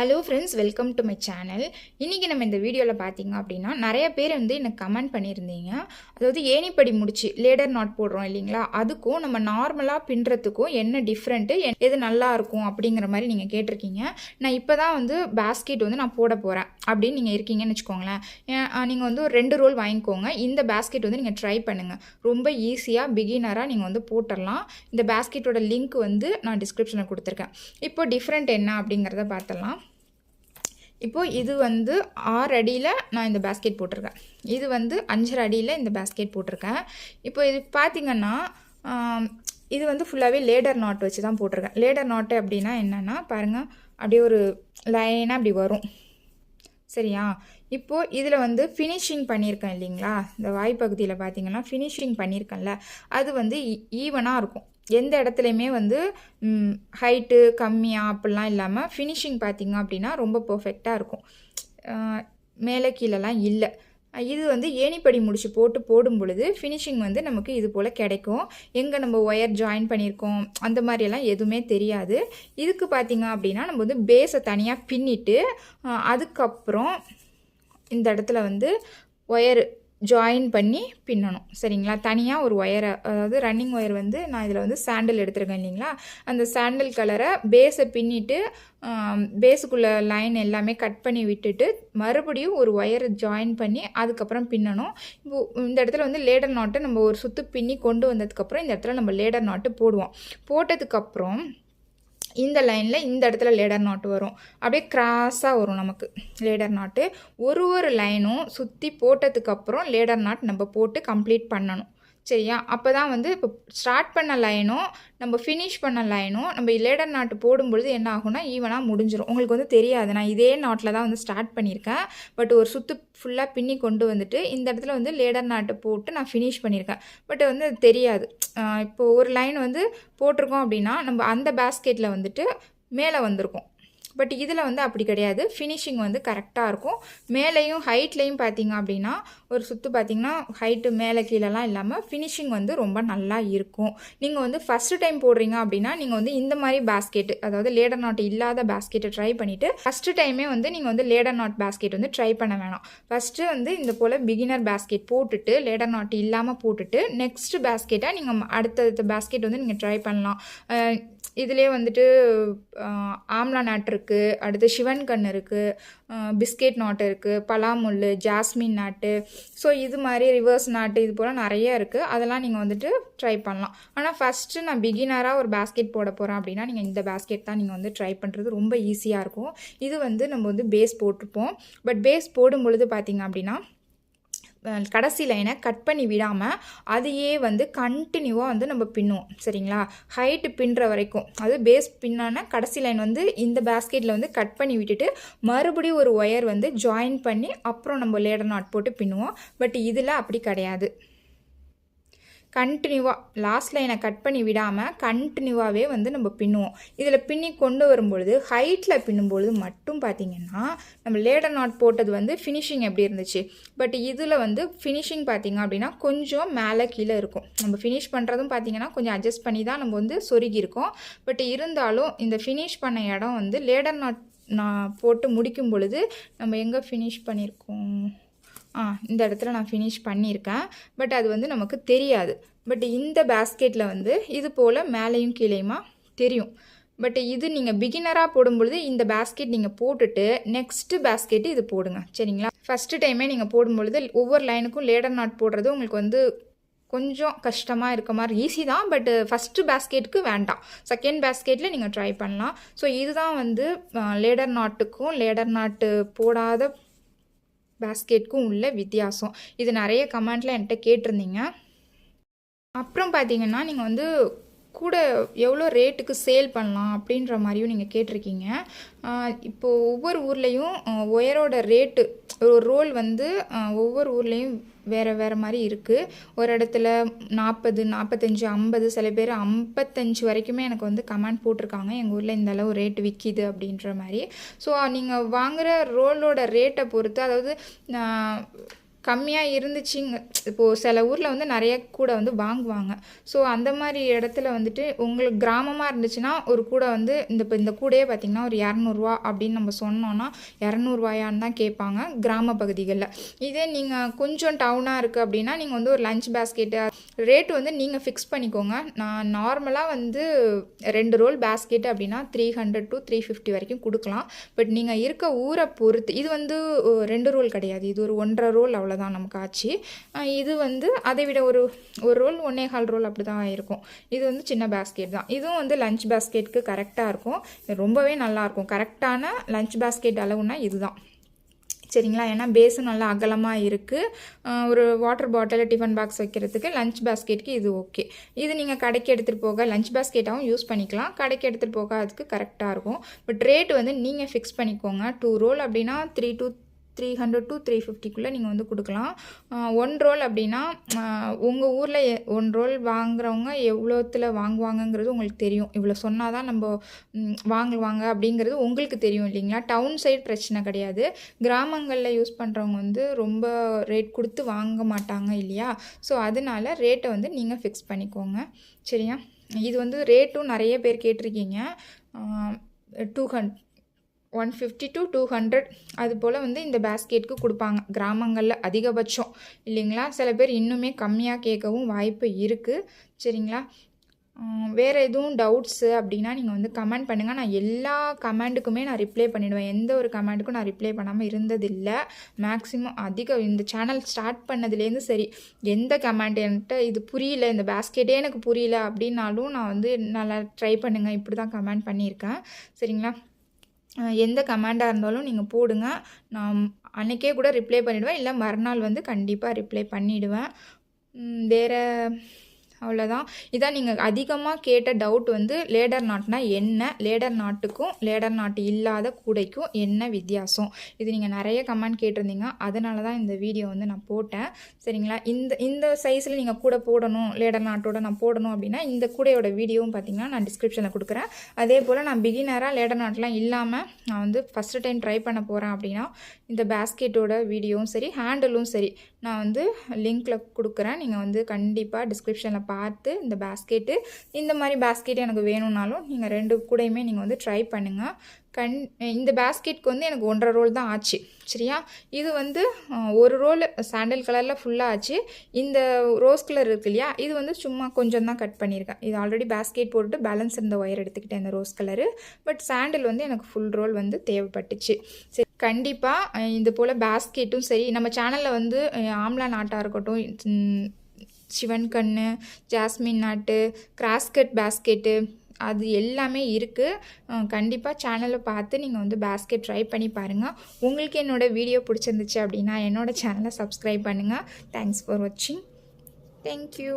Hello friends welcome to my channel இன்றைக்கி நம்ம இந்த வீடியோவில் பார்த்தீங்க அப்படின்னா நிறைய பேர் வந்து எனக்கு கமெண்ட் பண்ணியிருந்தீங்க. அதாவது ஏணிப்படி முடிச்சு லேடர் நாட் போடுறோம் இல்லைங்களா? அதுக்கும் நம்ம நார்மலாக பின்னுறதுக்கும் என்ன டிஃப்ரெண்ட்டு எது நல்லா இருக்கும் அப்படிங்கிற மாதிரி நீங்கள் கேட்டிருக்கீங்க. நான் இப்போ தான் வந்து பேஸ்கெட் வந்து நான் போட போகிறேன் அப்படின்னு நீங்கள் இருக்கீங்கன்னு வச்சுக்கோங்களேன். நீங்கள் வந்து ஒரு ரெண்டு ரோல் வாங்கிக்கோங்க. இந்த பேஸ்கெட் வந்து நீங்கள் ட்ரை பண்ணுங்கள் ரொம்ப ஈஸியாக பிகினராக நீங்கள் வந்து போட்டுடலாம். இந்த பேஸ்கெட்டோட லிங்க் வந்து நான் டிஸ்கிரிப்ஷனில் கொடுத்துருக்கேன். இப்போ டிஃப்ரெண்ட் என்ன அப்படிங்கிறத பார்த்துடலாம் இப்போது இது வந்து ஆறு அடியில் நான் இந்த பேஸ்கெட் போட்டிருக்கேன். இது வந்து அஞ்சரை அடியில் இந்த பேஸ்கெட் போட்டிருக்கேன். இப்போ இது பார்த்திங்கன்னா இது வந்து ஃபுல்லாகவே லேடர் நாட் வச்சு தான் போட்டிருக்கேன். லேடர் நாட்டு அப்படின்னா என்னென்னா பாருங்கள் அப்படியே ஒரு லைனாக அப்படி வரும். சரியா? இப்போது இதில் வந்து ஃபினிஷிங் பண்ணியிருக்கேன் இல்லைங்களா? இந்த வாய்ப்பகுதியில் பார்த்தீங்கன்னா ஃபினிஷிங் பண்ணியிருக்கேன்ல. அது வந்து e-, ஈவனாக இருக்கும். எந்த இடத்துலையுமே வந்து ஹைட்டு கம்மியாக அப்படிலாம் இல்லாமல் ஃபினிஷிங் பார்த்திங்க அப்படின்னா ரொம்ப பர்ஃபெக்டாக இருக்கும். மேலே கீழெல்லாம் இல்லை. இது வந்து ஏணிப்படி முடிச்சு போட்டு போடும் பொழுது ஃபினிஷிங் வந்து நமக்கு இது போல் கிடைக்கும். எங்கே நம்ம ஒயர் ஜாயின் பண்ணியிருக்கோம் அந்த மாதிரியெல்லாம் எதுவுமே தெரியாது. இதுக்கு பார்த்தீங்க அப்படின்னா நம்ம வந்து பேஸை தனியாக பின்னிட்டு அதுக்கப்புறம் இந்த இடத்துல வந்து ஒயர் ஜாயின் பண்ணி பின்னணும். சரிங்களா? தனியாக ஒரு ஒயரை அதாவது ரன்னிங் ஒயர் வந்து நான் இதில் வந்து சாண்டில் எடுத்திருக்கேன் இல்லைங்களா? அந்த சாண்டில் கலரை பேஸை பின்னிட்டு பேஸுக்குள்ளே லைன் எல்லாமே கட் பண்ணி விட்டுட்டு மறுபடியும் ஒரு ஒயரை ஜாயின் பண்ணி அதுக்கப்புறம் பின்னணும். இப்போ இந்த இடத்துல வந்து லேடர் நாட்டை நம்ம ஒரு சுற்று பின்னி கொண்டு வந்ததுக்கப்புறம் இந்த இடத்துல நம்ம லேடர் நாட்டு போடுவோம். போட்டதுக்கப்புறம் இந்த லைனில் இந்த இடத்துல லேடர் நாட்டு வரும். அப்படியே கிராஸாக வரும் நமக்கு. லேடர் நாட்டு. ஒரு ஒரு லைனும் சுற்றி போட்டதுக்கப்புறம் லேடர் நாட் நம்ம போட்டு கம்ப்ளீட் பண்ணணும். சரியா அப்போ தான் வந்து இப்போ ஸ்டார்ட் பண்ண லைனும் நம்ம ஃபினிஷ் பண்ண லைனும் நம்ம லேடர் நாட்டு போடும்பொழுது என்ன ஆகும்னா ஈவனாக முடிஞ்சிடும் உங்களுக்கு வந்து தெரியாது. நான் இதே நாட்டில் தான் வந்து ஸ்டார்ட் பண்ணியிருக்கேன் பட் ஒரு சுத்து ஃபுல்லாக பின்னி கொண்டு வந்துட்டு இந்த இடத்துல வந்து லேடர் நாட்டு போட்டு நான் ஃபினிஷ் பண்ணியிருக்கேன் பட் வந்து அது தெரியாது இப்போ ஒரு லைன் வந்து போட்டிருக்கோம் அப்படின்னா நம்ம அந்த பேஸ்கெட்டில் வந்துட்டு மேலே வந்திருக்கும். பட் இதில் வந்து அப்படி கிடையாது. ஃபினிஷிங் வந்து கரெக்டாக இருக்கும். மேலேயும் ஹைட்லேயும் பார்த்தீங்க அப்படின்னா ஒரு சுற்று பார்த்தீங்கன்னா ஹைட்டு மேலே கீழெல்லாம் இல்லாமல் ஃபினிஷிங் வந்து ரொம்ப நல்லா இருக்கும். நீங்கள் வந்து ஃபஸ்ட்டு டைம் போடுறீங்க அப்படின்னா நீங்கள் வந்து இந்த மாதிரி பேஸ்கெட் அதாவது லேடர் நாட் இல்லாத பேஸ்கெட்டை ட்ரை பண்ணிவிட்டு ஃபஸ்ட்டு டைமே வந்து நீங்கள் வந்து லேடர் நாட் பேஸ்கெட் வந்து ட்ரை பண்ண வேணாம். ஃபஸ்ட்டு வந்து இந்த போல் பிகினர் பேஸ்கெட் போட்டுட்டு லேடர் நாட் இல்லாமல் போட்டுட்டு நெக்ஸ்ட் பேஸ்கெட்டாக நீங்கள் அடுத்தடுத்த பேஸ்கெட் வந்து நீங்கள் ட்ரை பண்ணலாம். இதிலே வந்துட்டு ஆம்லா நாட் இருக்குது அடுத்து சிவன் கண் இருக்குது பிஸ்கெட் நாட் இருக்குது பலாமுல் ஜாஸ்மின் நாட்டு ஸோ இது மாதிரி ரிவர்ஸ் நாட்டு இது போல் நிறைய இருக்குது அதெல்லாம் நீங்கள் வந்துட்டு ட்ரை பண்ணலாம். ஆனால் ஃபஸ்ட்டு நான் பிகினராக ஒரு பேஸ்கெட் போட போகிறேன் அப்படின்னா நீங்கள் இந்த பேஸ்கெட் தான் நீங்கள் வந்து ட்ரை பண்ணுறது ரொம்ப ஈஸியாக இருக்கும். இது வந்து நம்ம வந்து பேஸ் போட்டிருப்போம். பட் பேஸ் போடும் பொழுது பார்த்தீங்க அப்படின்னா கடைசி லைனை கட் பண்ணி விடாமல் அதையே வந்து கண்டினியூவாக வந்து நம்ம பின்னுவோம். சரிங்களா? ஹைட்டு பின்னுற வரைக்கும். அது பேஸ் பின்னான கடைசி லைன் வந்து இந்த பேஸ்கெட்டில் வந்து கட் பண்ணி விட்டுட்டு மறுபடியும் ஒரு ஒயர் வந்து ஜாயின் பண்ணி அப்புறம் நம்ம லேடர் நாட் போட்டு பின்னுவோம். பட் இதில் அப்படி கிடையாது. கண்டினியூவாக லாஸ்ட் லைனை கட் பண்ணி விடாமல் கண்டினியூவாகவே வந்து நம்ம பின்னுவோம். இதில் பின்னி கொண்டு வரும்பொழுது ஹைட்டில் பின்னும்பொழுது மட்டும் பார்த்திங்கன்னா நம்ம லேடர் நாட் போட்டது வந்து ஃபினிஷிங் எப்படி இருந்துச்சு? பட் இதில் வந்து ஃபினிஷிங் பார்த்திங்க அப்படின்னா கொஞ்சம் மேலே கீழே இருக்கும். நம்ம ஃபினிஷ் பண்ணுறதும் பார்த்திங்கன்னா கொஞ்சம் அட்ஜஸ்ட் பண்ணி தான் நம்ம வந்து சொருகியிருக்கோம். பட் இருந்தாலும் இந்த ஃபினிஷ் பண்ண இடம் வந்து லேடர் நாட் நான் போட்டு முடிக்கும் பொழுது நம்ம எங்கே ஃபினிஷ் பண்ணியிருக்கோம்? இந்த இடத்துல நான் ஃபினிஷ் பண்ணியிருக்கேன். பட் அது வந்து நமக்கு தெரியாது. பட் இந்த பேஸ்கெட்டில் வந்து இது போல் மேலேயும் கீழேயுமா தெரியும். பட் இது நீங்கள் பிகினராக போடும்பொழுது இந்த பேஸ்கெட் நீங்கள் போட்டுட்டு நெக்ஸ்ட்டு பேஸ்கெட்டு இது போடுங்க. சரிங்களா? ஃபஸ்ட்டு டைமே நீங்கள் போடும்பொழுது ஒவ்வொரு லைனுக்கும் லேடர் நாட் போடுறது உங்களுக்கு வந்து கொஞ்சம் கஷ்டமாக இருக்க மாதிரி ஈஸி தான். பட்டு ஃபஸ்ட்டு பேஸ்கெட்டுக்கு வேண்டாம். செகண்ட் பேஸ்கெட்டில் நீங்கள் ட்ரை பண்ணலாம். ஸோ இதுதான் வந்து லேடர் நாட்டுக்கும் லேடர் நாட்டு போடாத பேஸ்கெட்டுக்கும் உள்ள வித்தியாசம். இது நிறைய கமெண்ட்டில் என்கிட்ட கேட்டிருந்தீங்க. அப்புறம் பார்த்தீங்கன்னா நீங்கள் வந்து கூட எவ்வளோ ரேட்டுக்கு சேல் பண்ணலாம் அப்படின்ற மாதிரியும் நீங்கள் கேட்டிருக்கீங்க. இப்போது ஒவ்வொரு ஊர்லேயும் ஒயரோட ரேட்டு ஒரு ரோல் வந்து ஒவ்வொரு ஊர்லேயும் வேறு வேறு மாதிரி இருக்குது ஒரு இடத்துல நாற்பது நாற்பத்தஞ்சு ஐம்பது சில பேர் ஐம்பத்தஞ்சு வரைக்குமே எனக்கு வந்து கமெண்ட் போட்டிருக்காங்க. எங்கள் ஊரில் இந்த அளவு ரேட்டு விற்கிது அப்படின்ற மாதிரி. ஸோ நீங்கள் வாங்குகிற ரோலோட ரேட்டை பொறுத்து அதாவது கம்மியாக இருந்துச்சுங்க. இப்போது சில ஊரில் வந்து நிறைய கூடை வந்து வாங்குவாங்க. ஸோ அந்த மாதிரி இடத்துல வந்துட்டு உங்களுக்கு கிராமமாக இருந்துச்சுன்னா ஒரு கூடை வந்து இந்த இப்போ இந்த கூடையே பார்த்திங்கன்னா ஒரு இரநூறுவா அப்படின்னு நம்ம சொன்னோன்னா இரநூறுவாயான்னு தான் கேட்பாங்க கிராம பகுதிகளில். இதே நீங்கள் கொஞ்சம் டவுனாக இருக்குது அப்படின்னா நீங்கள் வந்து ஒரு லஞ்ச் பேஸ்கெட்டு ரேட்டு வந்து நீங்கள் ஃபிக்ஸ் பண்ணிக்கோங்க. நான் நார்மலாக வந்து ரெண்டு ரோல் பேஸ்கெட் அப்படின்னா three hundred to three fifty வரைக்கும் கொடுக்கலாம். பட் நீங்கள் இருக்க ஊரை பொறுத்து இது வந்து ரெண்டு ரோல் கிடையாது. இது ஒரு ஒன்றரை ரோல் அவ்வளோ அவ்வளோதான் நமக்கு ஆச்சு. இது வந்து அதை விட ஒரு ஒரு ரோல் ஒன்னே கால் ரோல் அப்படி தான் இருக்கும். இது வந்து சின்ன பேஸ்கெட் தான். இதுவும் வந்து லஞ்ச் பேஸ்கெட்டுக்கு கரெக்டாக இருக்கும். ரொம்பவே நல்லாயிருக்கும் கரெக்டான லஞ்ச் பேஸ்கெட் அளவுனா இதுதான். சரிங்களா? ஏன்னா பேஸும் நல்லா அகலமாக இருக்குது ஒரு வாட்டர் பாட்டில் டிஃபன் பாக்ஸ் வைக்கிறதுக்கு லஞ்ச் பேஸ்கெட்டுக்கு இது ஓகே இது நீங்கள் கடைக்கு எடுத்துகிட்டு போக லஞ்ச் பேஸ்கெட்டாகவும் யூஸ் பண்ணிக்கலாம். கடைக்கு எடுத்துகிட்டு போக அதுக்கு கரெக்டாக இருக்கும். பட் ரேட் வந்து நீங்கள் ஃபிக்ஸ் பண்ணிக்கோங்க. டூ ரோல் அப்படின்னா three two three hundred to three ஃபிஃப்டிக்குள்ளே நீங்கள் வந்து கொடுக்கலாம். ஒன் ரோல் அப்படின்னா உங்கள் ஊரில் ஒன் ரோல் வாங்குறவங்க எவ்வளோத்தில் வாங்குவாங்கங்கிறது உங்களுக்கு தெரியும். இவ்வளோ சொன்னால் தான் நம்ம வாங்குவாங்க அப்படிங்கிறது உங்களுக்கு தெரியும் இல்லைங்களா? டவுன் சைடு பிரச்சனை கிடையாது. கிராமங்களில் யூஸ் பண்ணுறவங்க வந்து ரொம்ப ரேட் கொடுத்து வாங்க மாட்டாங்க இல்லையா? ஸோ அதனால ரேட்டை வந்து நீங்கள் ஃபிக்ஸ் பண்ணிக்கோங்க. சரியா? இது வந்து ரேட்டும் நிறைய பேர் கேட்டிருக்கீங்க. Two hundred one fifty to two hundred அது போல் வந்து இந்த பேஸ்கெட்க்கு கொடுப்பாங்க. கிராமங்களில் அதிகபட்சம். இல்லைங்களா? சில பேர் இன்னுமே கம்மியாக கேட்கவும் வாய்ப்பு இருக்குது சரிங்களா? வேறு எதுவும் டவுட்ஸு அப்படின்னா நீங்கள் வந்து கமெண்ட் பண்ணுங்கள் நான் எல்லா கமெண்ட்டுக்குமே நான் ரிப்ளை பண்ணிவிடுவேன் எந்த ஒரு கமெண்ட்டுக்கும் நான் ரிப்ளை பண்ணாமல் இருந்ததில்லை. மேக்ஸிமம் அதிகம் இந்த சேனல் ஸ்டார்ட் பண்ணதுலேருந்து சரி எந்த கமெண்ட் என்கிட்ட இது புரியல இந்த பேஸ்கெட்டே எனக்கு புரியல அப்படின்னாலும் நான் வந்து நல்லா ட்ரை பண்ணுங்கள் இப்படி தான் கமெண்ட் பண்ணியிருக்கேன். சரிங்களா? எந்த கமாண்டாக இருந்தாலும் நீங்கள் போடுங்க. நான் அன்றைக்கே கூட ரிப்ளை பண்ணிவிடுவேன் இல்லை மறுநாள் வந்து கண்டிப்பாக ரிப்ளை பண்ணிவிடுவேன் வேறு அவ்வளோதான் இதான் நீங்கள் அதிகமாக கேட்ட டவுட் வந்து லேடர் நாட்னா என்ன? லேடர் நாட்டுக்கும் லேடர் நாட்டு இல்லாத கூடைக்கும் என்ன வித்தியாசம்? இது நீங்கள் நிறைய கமெண்ட் கேட்டிருந்தீங்க. அதனால தான் இந்த வீடியோ வந்து நான் போட்டேன். சரிங்களா? இந்த இந்த சைஸில் நீங்கள் கூட போடணும் லேடர் நாட்டோட நான் போடணும் அப்படின்னா இந்த கூடையோட வீடியோவும் பார்த்தீங்கன்னா நான் டிஸ்கிரிப்ஷனில் கொடுக்குறேன். அதே போல் நான் பிகினராக லேடர் நாட்லாம் இல்லாமல் நான் வந்து ஃபஸ்ட்டு டைம் ட்ரை பண்ண போகிறேன் அப்படின்னா இந்த பேஸ்கெட்டோட வீடியோவும் சரி ஹேண்டிலும் சரி நான் வந்து லிங்க்கில் கொடுக்குறேன். நீங்கள் வந்து கண்டிப்பாக டிஸ்கிரிப்ஷனில் பார்த்து இந்த பேஸ்கெட்டு இந்த மாதிரி பேஸ்கெட் எனக்கு வேணும்னாலும் நீங்கள் ரெண்டு கூடையுமே நீங்கள் வந்து ட்ரை பண்ணுங்கள் கண் இந்த பேஸ்கெட்க்கு வந்து எனக்கு ஒன்றரை ரோல் தான் ஆச்சு. சரியா? இது வந்து ஒரு ரோல் சாண்டல் கலரில் ஃபுல்லாக ஆச்சு. இந்த ரோஸ் கலர் இருக்கு இல்லையா? இது வந்து சும்மா கொஞ்சம் தான் கட் பண்ணியிருக்கேன். இது ஆல்ரெடி பேஸ்கெட் போட்டுட்டு பேலன்ஸ் இருந்த ஒயர் எடுத்துக்கிட்டேன் இந்த ரோஸ் கலரு பட் சாண்டில் வந்து எனக்கு ஃபுல் ரோல் வந்து தேவைப்பட்டுச்சு. சரி. கண்டிப்பாக இது போல் பேஸ்கெட்டும் சரி நம்ம சேனலில் வந்து ஆம்லா நாட்டாக இருக்கட்டும் சிவன் கண்ணு ஜாஸ்மின் நாட்டு கிராஸ்கட் பேஸ்கெட்டு அது எல்லாமே இருக்குது கண்டிப்பாக சேனலை பார்த்து நீங்கள் வந்து பேஸ்கெட் ட்ரை பண்ணி பாருங்கள் உங்களுக்கு என்னோடய வீடியோ பிடிச்சிருந்துச்சு அப்படின்னா என்னோடய சேனலை சப்ஸ்கிரைப் பண்ணுங்கள் தேங்க்ஸ் ஃபார் வாட்சிங் தேங்க்யூ